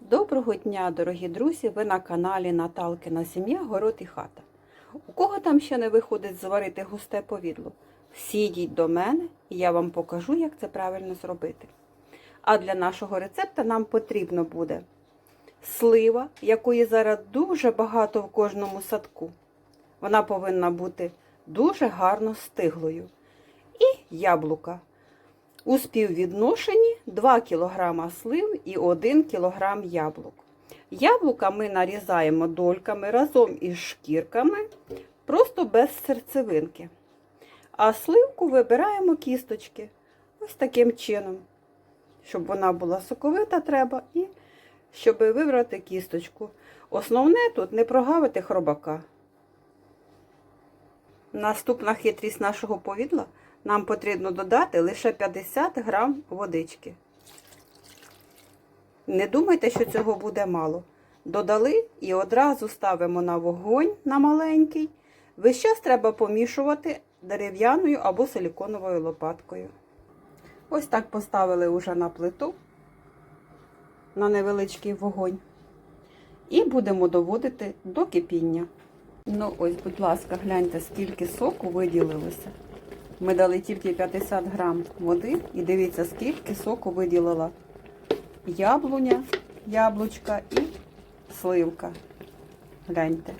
Доброго дня, дорогі друзі! Ви на каналі Наталкина Сім'я, Город і хата. У кого там ще не виходить зварити густе повідло? Всі до мене і я вам покажу, як це правильно зробити. А для нашого рецепта нам потрібно буде слива, якої зараз дуже багато в кожному садку. Вона повинна бути дуже гарно стиглою. І яблука. У співвідношенні 2 кг слив і 1 кг яблук. Яблука ми нарізаємо дольками разом із шкірками, просто без серцевинки. А сливку вибираємо кісточки. Ось таким чином. Щоб вона була соковита, треба, і щоб вибрати кісточку. Основне тут не прогавити хробака. Наступна хитрість нашого повідла нам потрібно додати лише 50 грам водички. Не думайте, що цього буде мало. Додали і одразу ставимо на вогонь на маленький. Весь час треба помішувати дерев'яною або силіконовою лопаткою. Ось так поставили уже на плиту на невеличкий вогонь. І будемо доводити до кипіння. Ну, ось, будь ласка, гляньте, скільки соку виділилося. Ми дали тільки 50 грам води і дивіться, скільки соку виділила яблуня, яблучка і сливка. Гляньте.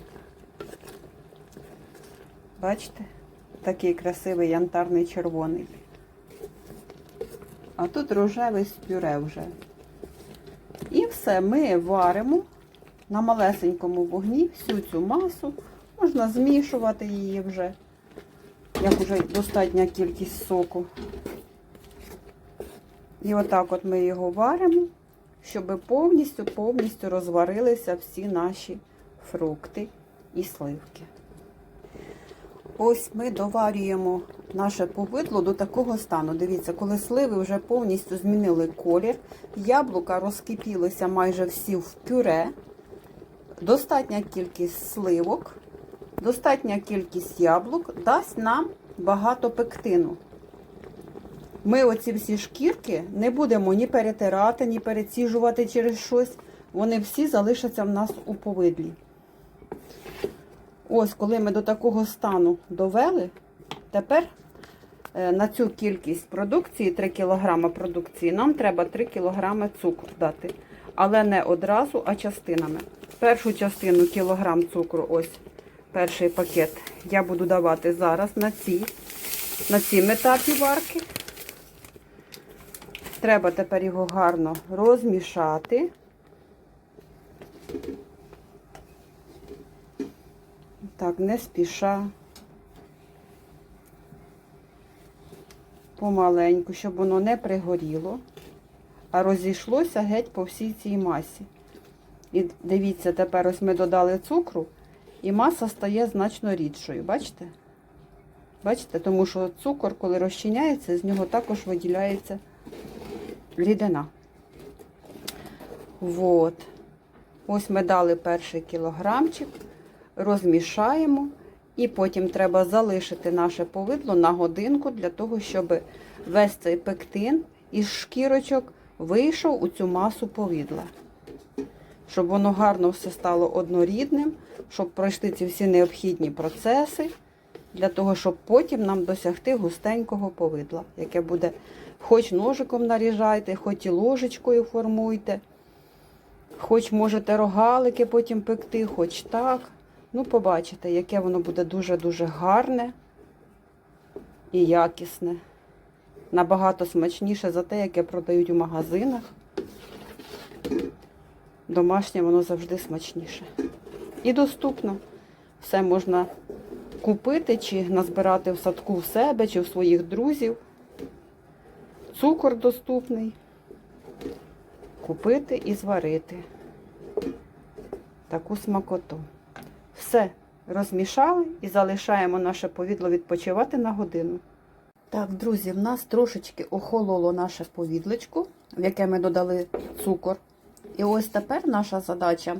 Бачите? Такий красивий янтарний червоний. А тут рожевий пюре вже. І все, ми варимо на малесенькому вогні всю цю масу. Можна змішувати її вже як уже достатня кількість соку. І отак от ми його варимо, щоб повністю-повністю розварилися всі наші фрукти і сливки. Ось ми доварюємо наше повидло до такого стану. Дивіться, коли сливи вже повністю змінили колір, яблука розкипілися майже всі в пюре, достатня кількість сливок. Достатня кількість яблук дасть нам багато пектину. Ми оці всі шкірки не будемо ні перетирати, ні переціжувати через щось. Вони всі залишаться в нас у повидлі. Ось, коли ми до такого стану довели, тепер е, на цю кількість продукції, 3 кг продукції, нам треба 3 кг цукру дати. Але не одразу, а частинами. Першу частину кілограм цукру, ось перший пакет я буду давати зараз на цій, на цій етапі варки. Треба тепер його гарно розмішати. Так, не спіша. Помаленьку, щоб воно не пригоріло, а розійшлося геть по всій цій масі. І дивіться, тепер ось ми додали цукру. І маса стає значно рідшою, бачите? Бачите? Тому що цукор, коли розчиняється, з нього також виділяється рідина. Вот. Ось ми дали перший кілограмчик, розмішаємо, і потім треба залишити наше повидло на годинку для того, щоб весь цей пектин із шкірочок вийшов у цю масу повідла щоб воно гарно все стало однорідним, щоб пройшли ці всі необхідні процеси, для того, щоб потім нам досягти густенького повидла, яке буде хоч ножиком наріжайте, хоч і ложечкою формуйте, хоч можете рогалики потім пекти, хоч так. Ну, побачите, яке воно буде дуже-дуже гарне і якісне. Набагато смачніше за те, яке продають у магазинах. Домашнє воно завжди смачніше. І доступно. Все можна купити чи назбирати в садку в себе, чи в своїх друзів. Цукор доступний. Купити і зварити. Таку смакоту. Все, розмішали і залишаємо наше повідло відпочивати на годину. Так, друзі, в нас трошечки охололо наше повідличко, в яке ми додали цукор. І ось тепер наша задача.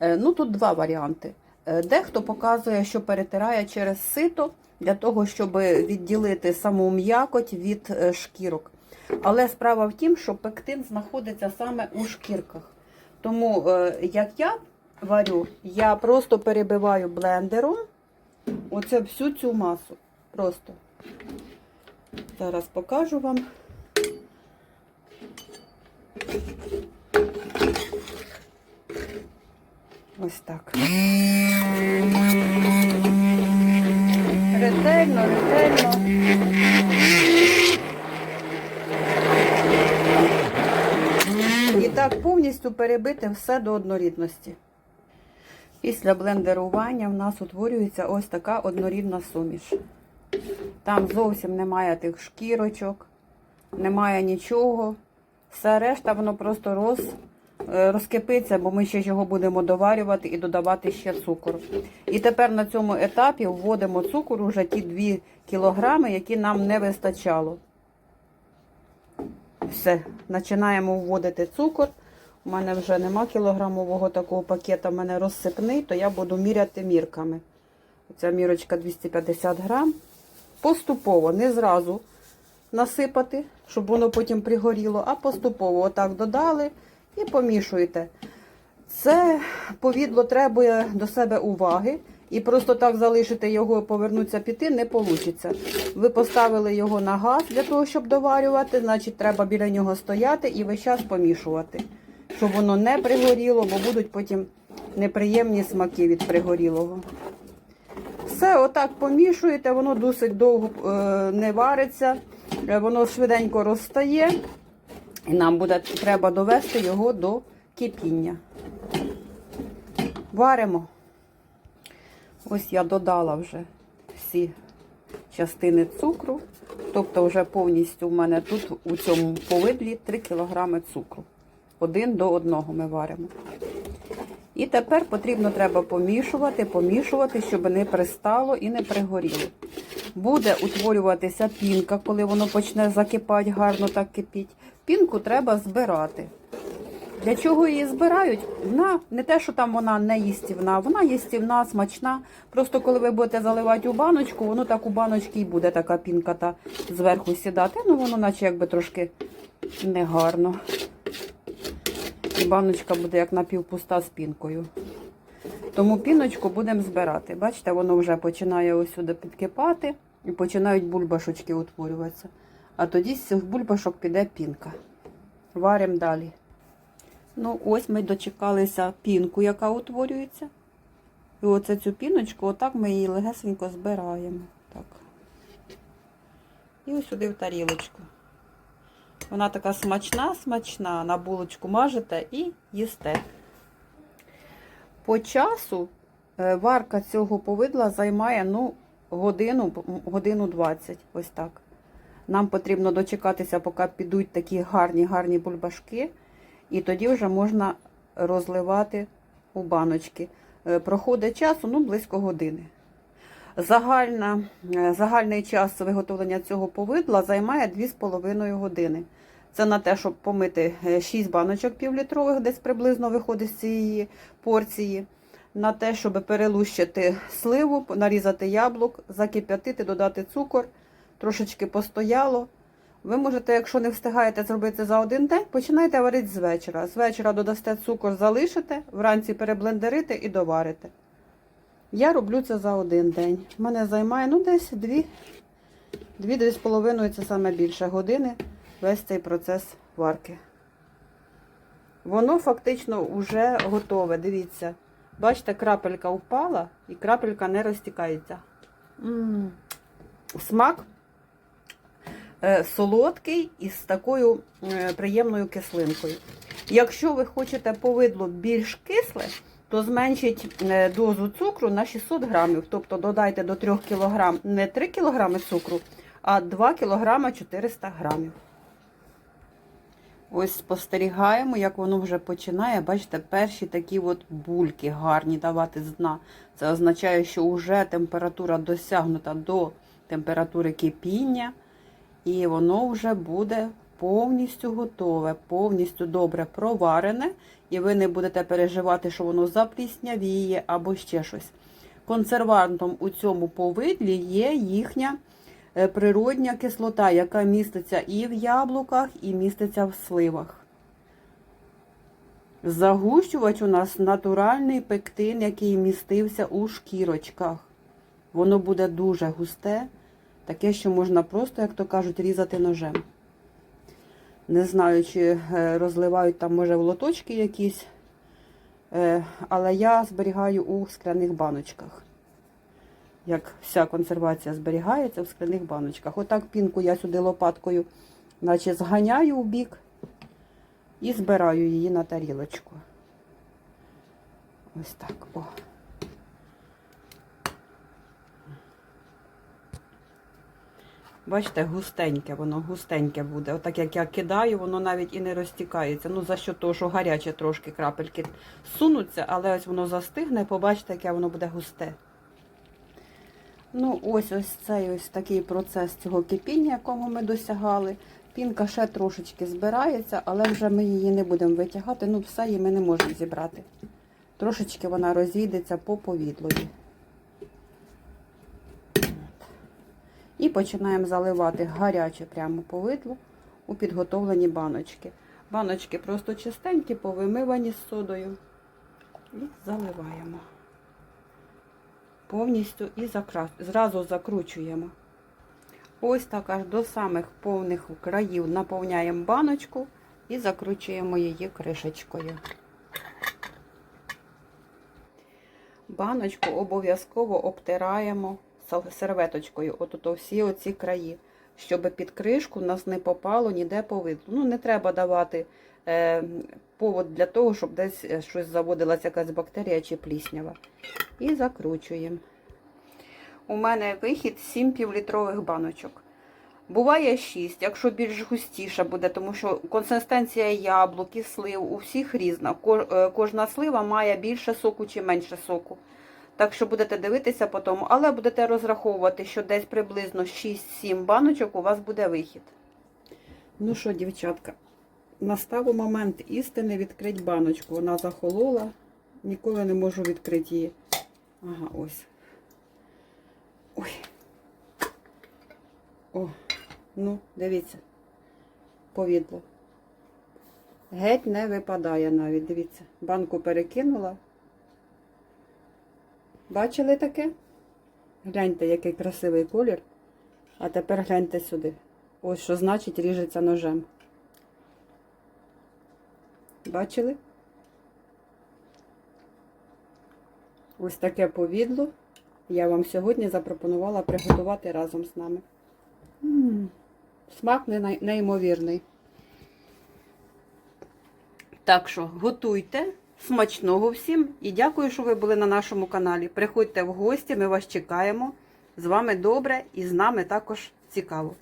е, Ну, тут два варіанти. Е, Дехто показує, що перетирає через сито для того, щоб відділити саму м'якоть від е, шкірок. Але справа в тім, що пектин знаходиться саме у шкірках. Тому, е, як я варю, я просто перебиваю блендером оце всю цю масу. Просто. Зараз покажу вам. Ось так. Ретельно, ретельно. І так повністю перебити все до однорідності. Після блендерування в нас утворюється ось така однорідна суміш. Там зовсім немає тих шкірочок, немає нічого. Все решта воно просто роз, е, розкипиться, бо ми ще його будемо доварювати і додавати ще цукор. І тепер на цьому етапі вводимо цукор уже ті 2 кілограми, які нам не вистачало. Все, починаємо вводити цукор. У мене вже нема кілограмового такого пакета, в мене розсипний, то я буду міряти мірками. Ця мірочка 250 грам. Поступово, не зразу насипати, щоб воно потім пригоріло, а поступово отак додали і помішуєте. Це повідло требує до себе уваги. І просто так залишити його, повернутися піти, не вийде. Ви поставили його на газ для того, щоб доварювати, значить треба біля нього стояти і весь час помішувати, щоб воно не пригоріло, бо будуть потім неприємні смаки від пригорілого. Все, отак помішуєте, воно досить довго е, не вариться, е, воно швиденько розстає, і нам буде треба довести його до кипіння. Варимо. Ось я додала вже всі частини цукру. Тобто, вже повністю в мене тут у цьому повидлі 3 кг цукру. Один до одного ми варимо. І тепер потрібно треба помішувати, помішувати, щоб не пристало і не пригоріло. Буде утворюватися пінка, коли воно почне закипати, гарно так кипіть. Пінку треба збирати. Для чого її збирають? Вона не те, що там вона не їстівна, вона їстівна, смачна. Просто коли ви будете заливати у баночку, воно так у баночці і буде така пінка та зверху сідати. Ну воно наче якби трошки негарно. І баночка буде як напівпуста з пінкою. Тому піночку будемо збирати. Бачите, воно вже починає ось сюди підкипати і починають бульбашочки утворюватися. А тоді з цих бульбашок піде пінка. Варимо далі. Ну, ось ми дочекалися пінку, яка утворюється. І оце цю піночку, отак ми її легесенько збираємо. Так. І ось сюди в тарілочку. Вона така смачна, смачна. На булочку мажете і їсте. По часу е, варка цього повидла займає ну, годину, годину 20. Ось так. Нам потрібно дочекатися, поки підуть такі гарні, гарні бульбашки. І тоді вже можна розливати у баночки. Е, Проходить часу ну, близько години. Загальна, е, загальний час виготовлення цього повидла займає 2,5 години. Це на те, щоб помити 6 баночок півлітрових, десь приблизно виходить з цієї порції. На те, щоб перелущити сливу, нарізати яблук, закип'ятити, додати цукор, трошечки постояло. Ви можете, якщо не встигаєте зробити за один день, починайте варити з вечора. З вечора додасте цукор, залишите, вранці переблендерите і доварите. Я роблю це за один день. Мене займає ну, десь 2-2,5 це саме більше години весь цей процес варки. Воно фактично вже готове. Дивіться. Бачите, крапелька впала і крапелька не розтікається. М -м -м. Смак солодкий і з такою е, приємною кислинкою. Якщо ви хочете повидло більш кисле, то зменшіть е, дозу цукру на 600 грамів. Тобто додайте до 3 кг не 3 кг цукру, а 2 кг 400 грамів. Ось спостерігаємо, як воно вже починає. Бачите, перші такі от бульки гарні давати з дна. Це означає, що вже температура досягнута до температури кипіння. І воно вже буде повністю готове, повністю добре проварене. І ви не будете переживати, що воно запліснявіє або ще щось. Консервантом у цьому повидлі є їхня е, природня кислота, яка міститься і в яблуках, і міститься в сливах. Загущувач у нас натуральний пектин, який містився у шкірочках. Воно буде дуже густе, таке, що можна просто, як то кажуть, різати ножем. Не знаю, чи е, розливають там, може, в лоточки якісь, е, але я зберігаю у скляних баночках. Як вся консервація зберігається в скляних баночках. Отак пінку я сюди лопаткою, наче зганяю у бік і збираю її на тарілочку. Ось так. О. Бачите, густеньке, воно густеньке буде. Отак як я кидаю, воно навіть і не розтікається. Ну, за що того, що гаряче трошки крапельки сунуться, але ось воно застигне, побачите, яке воно буде густе. Ну, ось ось цей ось такий процес цього кипіння, якого ми досягали. Пінка ще трошечки збирається, але вже ми її не будемо витягати. Ну, все її ми не можемо зібрати. Трошечки вона розійдеться по повідлові. І починаємо заливати гаряче прямо повидло у підготовлені баночки. Баночки просто чистенькі, повимивані з содою. І заливаємо. Повністю і закра... зразу закручуємо. Ось так аж до самих повних країв наповняємо баночку і закручуємо її кришечкою. Баночку обов'язково обтираємо серветочкою, отут всі оці краї, щоб під кришку нас не попало ніде повидло. Ну, не треба давати е, повод для того, щоб десь е, щось заводилася якась бактерія чи пліснява. І закручуємо. У мене вихід 7 півлітрових баночок. Буває 6, якщо більш густіша буде, тому що консистенція яблук і слив у всіх різна. Е, Кожна слива має більше соку чи менше соку. Так що будете дивитися по тому, але будете розраховувати, що десь приблизно 6-7 баночок у вас буде вихід. Ну що, дівчатка, настав момент істини відкрити баночку. Вона захолола, ніколи не можу відкрити її. Ага, ось. Ой. О, ну, дивіться, повідло. Геть не випадає навіть, дивіться. Банку перекинула. Бачили таке? Гляньте, який красивий колір. А тепер гляньте сюди. Ось що значить ріжеться ножем. Бачили? Ось таке повідло я вам сьогодні запропонувала приготувати разом з нами. Смак неймовірний. Так що готуйте. Смачного всім і дякую, що ви були на нашому каналі. Приходьте в гості, ми вас чекаємо. З вами добре і з нами також цікаво.